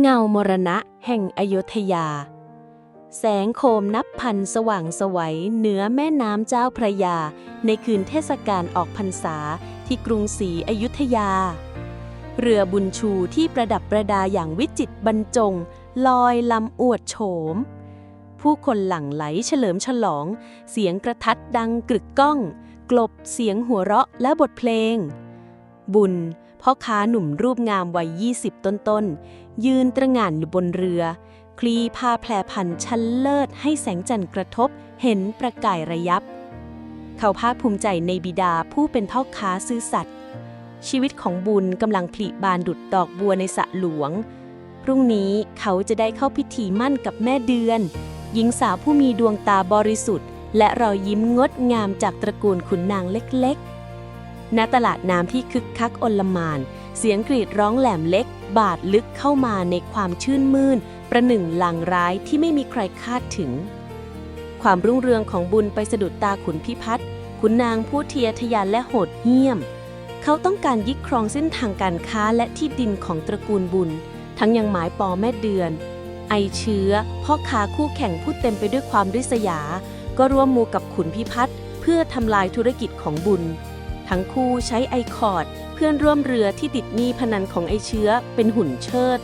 เงามรณะแห่งอยุธยา แสงโคมนับพันสว่างสวัยเหนือแม่น้ำเจ้าพระยา ในคืนเทศกาลออกพรรษาที่กรุงศรีอยุธยา เรือบุญชูที่ประดับประดาอย่างวิจิตรบรรจง ลอยลำอวดโฉม ผู้คนหลั่งไหลเฉลิมฉลอง เสียงกระทัดดังกรึกก้อง กลบเสียงหัวเราะและบทเพลง บุญ พ่อค้าหนุ่มรูปงามวัย 20 ต้นๆ ยืนตระหง่านอยู่บนเรือ คลีผ้าแพรพันชั้นเลิศให้แสงจันทร์กระทบ เห็นประกายระยับ เขาภาคภูมิใจในบิดาผู้เป็นพ่อค้าซื่อสัตย์ชีวิตของบุญกำลังผลิบานดุดดอกบัวในสระหลวง พรุ่งนี้เขาจะได้เข้าพิธีมั่นกับแม่เดือน หญิงสาวผู้มีดวงตาบริสุทธิ์ และรอยยิ้มงดงามจากตระกูลขุนนางเล็กๆ ณตลาดน้ำที่คึกคักอลมาน เสียงกรีดร้องแหลมเล็ก บาดลึกเข้ามาในความชื่นมื่น ประหนึ่งลางร้ายที่ไม่มีใครคาดถึง ความรุ่งเรืองของบุญไปสะดุดตาขุนพิพัฒน์ขุนนางผู้เทียทยานและโหดเหี้ยม เขาต้องการยึดครองเส้นทางการค้าและที่ดินของตระกูลบุญ ทั้งยังหมายปอแม่เดือน ไอเชื้อ พ่อค้าคู่แข่งผู้เต็มไปด้วยความริษยา ก็ร่วมมือกับขุนพิพัฒน์เพื่อทำลายธุรกิจของบุญ ทั้งคู่ใช้ไอคอร์ด เพื่อนร่วมเรือที่ติดหนี้พนันของไอเชื้อเป็นหุ่นเชิด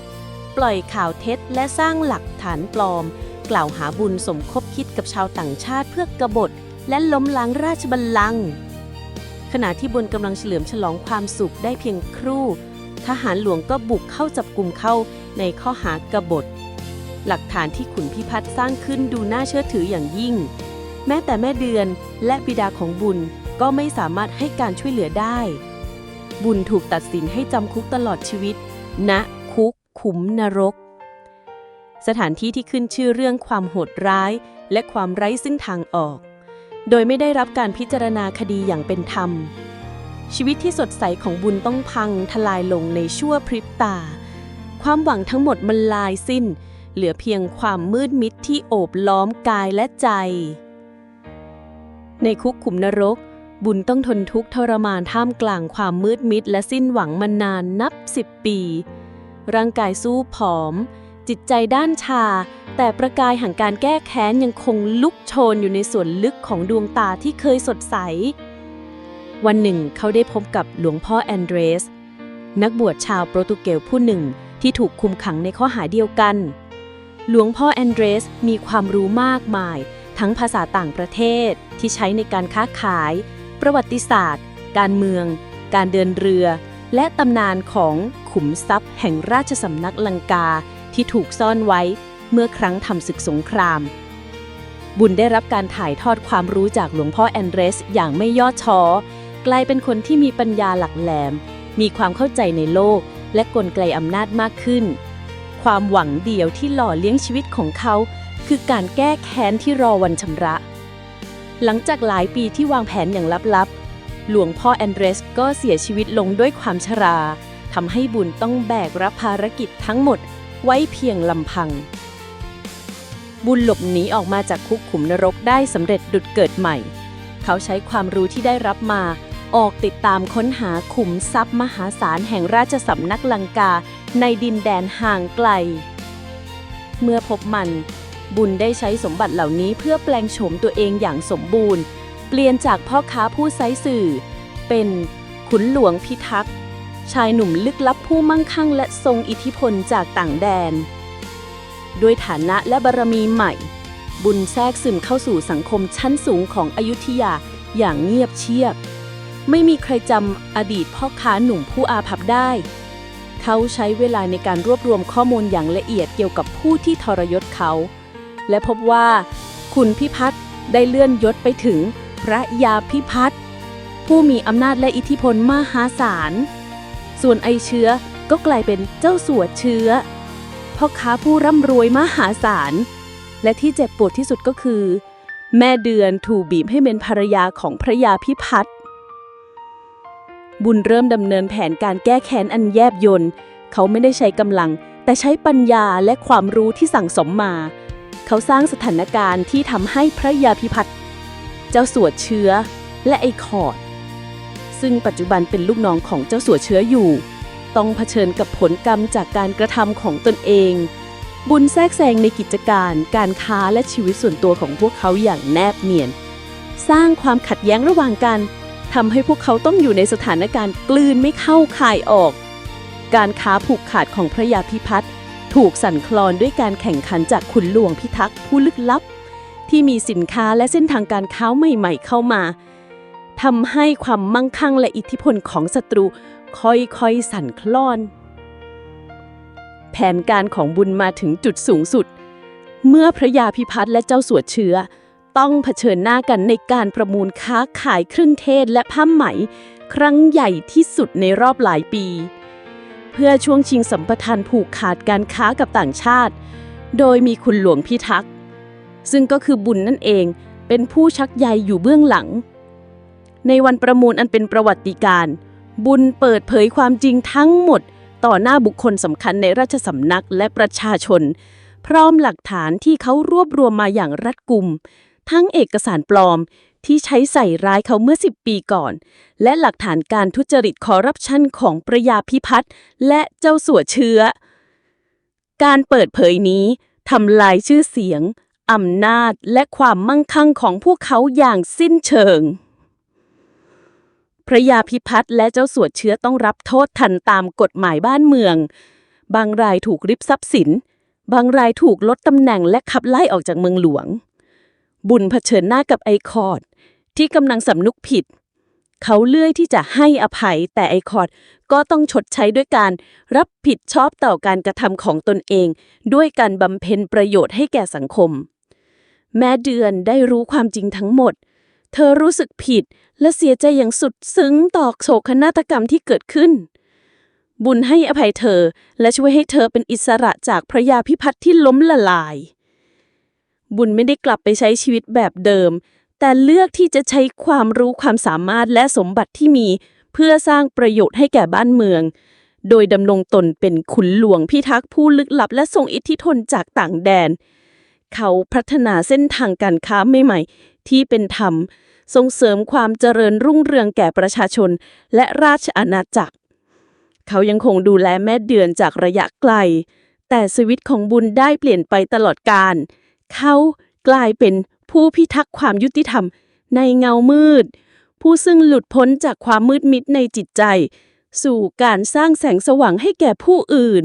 ปล่อยข่าวเท็จและสร้างหลักฐานปลอม กล่าวหาบุญสมคบคิดกับชาวต่างชาติเพื่อกบฏ และล้มล้างราชบัลลังก์ขณะที่บุญกำลังเฉลิมฉลองความสุขได้เพียงครู่ ทหารหลวงก็บุกเข้าจับกลุ่มเข้าในข้อหากบฏ หลักฐานที่ขุนพิพัฒน์สร้างขึ้นดูน่าเชื่อถืออย่างยิ่ง แม้แต่แม่เดือนและบิดาของบุญ ก็ไม่สามารถให้การช่วยเหลือได้ บุญถูกตัดสินให้จำคุกตลอดชีวิตณคุกขุมนรก สถานที่ที่ขึ้นชื่อเรื่องความโหดร้าย และความไร้ซึ่งทางออก โดยไม่ได้รับการพิจารณาคดีอย่างเป็นธรรม ชีวิตที่สดใสของบุญต้องพังทลายลงในชั่วพริบตา ความหวังทั้งหมดมันลายสิ้น เหลือเพียงความมืดมิดที่โอบล้อมกายและใจ ในคุกขุมนรก บุญต้องทนทุกข์ทรมานท่ามกลางความมืดมิดและสิ้นหวังมานานนับสิบปี ร่างกายสู้ผอม จิตใจด้านชา แต่ประกายแห่งการแก้แค้นยังคงลุกโชนอยู่ในส่วนลึกของดวงตาที่เคยสดใส วันหนึ่งเขาได้พบกับหลวงพ่อแอนเดรส นักบวชชาวโปรตุเกสผู้หนึ่งที่ถูกคุมขังในข้อหาเดียวกัน หลวงพ่อแอนเดรสมีความรู้มากมาย ทั้งภาษาต่างประเทศที่ใช้ในการค้าขาย ประวัติศาสตร์ การเมือง การเดินเรือ และตำนานของขุมทรัพย์แห่งราชสำนักลังกาที่ถูกซ่อนไว้เมื่อครั้งทำศึกสงคราม บุญได้รับการถ่ายทอดความรู้จากหลวงพ่อแอนเดรส อย่างไม่ย่อท้อกลายเป็นคนที่มีปัญญาหลักแหลม มีความเข้าใจในโลก และกลไกอำนาจมากขึ้น ความหวังเดียวที่หล่อเลี้ยงชีวิตของเขา คือการแก้แค้นที่รอวันชำระ หลังจากหลายปีที่วางแผนอย่างลับๆ หลวงพ่อแอนเดรสก็เสียชีวิตลงด้วยความชราทำให้บุญต้องแบกรับภารกิจทั้งหมดไว้เพียงลำพัง บุญหลบหนีออกมาจากคุกขุมนรกได้สำเร็จดุดเกิดใหม่ เขาใช้ความรู้ที่ได้รับมา ออกติดตามค้นหาขุมทรัพย์มหาศาลแห่งราชสำนักลังกาในดินแดนห่างไกล เมื่อพบมัน บุญได้ใช้สมบัติเหล่านี้เพื่อแปลงโฉมตัวเองอย่างสมบูรณ์ เปลี่ยนจากพ่อค้าผู้ไซสื่อ เป็นขุนหลวงพิทักษ์ชายหนุ่มลึกลับผู้มั่งคั่งและทรงอิทธิพลจากต่างแดน ด้วยฐานะและบารมีใหม่ บุญแทรกซึมเข้าสู่สังคมชั้นสูงของอยุธยาอย่างเงียบเชียบ ไม่มีใครจำอดีตพ่อค้าหนุ่มผู้อาภัพได้ เขาใช้เวลาในการรวบรวมข้อมูลอย่างละเอียดเกี่ยวกับผู้ที่ทรยศเขา และพบว่า คุณพิพัฒน์ได้เลื่อนยศไปถึงพระยาพิพัฒน์ผู้มีอำนาจและอิทธิพลมหาศาล ส่วนไอเชื้อก็กลายเป็นเจ้าสัวเชื้อพ่อค้าผู้ร่ำรวยมหาศาล และที่เจ็บปวดที่สุดก็คือ แม่เดือนถูกบีบให้เป็นภรรยาของพระยาพิพัฒน์บุญเริ่มดำเนินแผนการแก้แค้นอันแยบยลเขาไม่ได้ใช้กำลัง แต่ใช้ปัญญาและความรู้ที่สั่งสมมา เขาสร้างสถานการณ์ที่ทำให้พระยาพิพัฒน์เจ้าสัวเชื้อและไอคอร์ดซึ่งปัจจุบันเป็นลูกน้องของเจ้าสัวเชื้ออยู่ ต้องเผชิญกับผลกรรมจากการกระทำของตนเอง บุญแทรกแซงในกิจการ การค้าและชีวิตส่วนตัวของพวกเขาอย่างแนบเนียน สร้างความขัดแย้งระหว่างกันทำให้พวกเขาต้องอยู่ในสถานการณ์กลืนไม่เข้าคายออก การค้าผูกขาดของพระยาพิพัฒน์ ถูกสั่นคลอนด้วยการแข่งขันจากขุนหลวงพิทักษ์ผู้ลึกลับ ที่มีสินค้าและเส้นทางการค้าใหม่ๆเข้ามาทำให้ความมั่งคั่งและอิทธิพลของศัตรูค่อยๆสั่นคลอน แผนการของบุญมาถึงจุดสูงสุด เมื่อพระยาพิพัฒน์และเจ้าสวดเชื้อ ต้องเผชิญหน้ากันในการประมูลค้าขายเครื่องเทศและผ้าไหม ครั้งใหญ่ที่สุดในรอบหลายปี เพื่อช่วงชิงสัมปทานผูกขาดการค้ากับต่างชาติ โดยมีคุณหลวงพิทักษ์ซึ่งก็คือบุญนั่นเองเป็นผู้ชักใยอยู่เบื้องหลัง ในวันประมูลอันเป็นประวัติการณ์บุญเปิดเผยความจริงทั้งหมด ต่อหน้าบุคคลสำคัญในราชสำนักและประชาชน พร้อมหลักฐานที่เขารวบรวมมาอย่างรัดกุม ทั้งเอกสารปลอม ที่ใช้ใส่ร้ายเขาเมื่อ 10 ปีก่อน และหลักฐานการทุจริตคอร์รัปชันของประยาพิพัฒน์และเจ้าสัวเชื้อ การเปิดเผยนี้ทำลายชื่อเสียงอำนาจและความมั่งคั่งของพวกเขาอย่างสิ้นเชิง พระยาพิพัฒน์และเจ้าสวดเชื้อต้องรับโทษทันตามกฎหมายบ้านเมือง บางรายถูกริบทรัพย์สิน บางรายถูกลดตำแหน่งและขับไล่ออกจากเมืองหลวง บุญเผชิญหน้ากับไอคอร์ดที่กำลังสำนึกผิด เขาเลื่อกที่จะให้อภัยแต่ไอคอร์ดก็ต้องชดใช้ด้วยการรับผิดชอบต่อการกระทำของตนเอง ด้วยการบำเพ็ญประโยชน์ให้แก่สังคม แม้เดือนได้รู้ความจริงทั้งหมด เธอรู้สึกผิดและเสียใจอย่างสุดซึ้งต่อโศกนาฏกรรมที่เกิดขึ้นบุญให้อภัยเธอและช่วยให้เธอเป็นอิสระจากพระยาพิพัฒน์ที่ล้มละลาย บุญไม่ได้กลับไปใช้ชีวิตแบบเดิม แต่เลือกที่จะใช้ความรู้ความสามารถและสมบัติที่มี เพื่อสร้างประโยชน์ให้แก่บ้านเมือง โดยดำรงตนเป็นขุนหลวงพิทักษ์ผู้ลึกลับและทรงอิทธิพลจากต่างแดน เขาพัฒนาเส้นทางการค้าใหม่ๆ ที่เป็นธรรม ส่งเสริมความเจริญรุ่งเรืองแก่ประชาชน และราชอาณาจักร เขายังคงดูแลแม่เดือนจากระยะไกลแต่ชีวิตของบุญได้เปลี่ยนไปตลอดกาล เขากลายเป็นผู้พิทักษ์ความยุติธรรมในเงามืด ผู้ซึ่งหลุดพ้นจากความมืดมิดในจิตใจ สู่การสร้างแสงสว่างให้แก่ผู้อื่น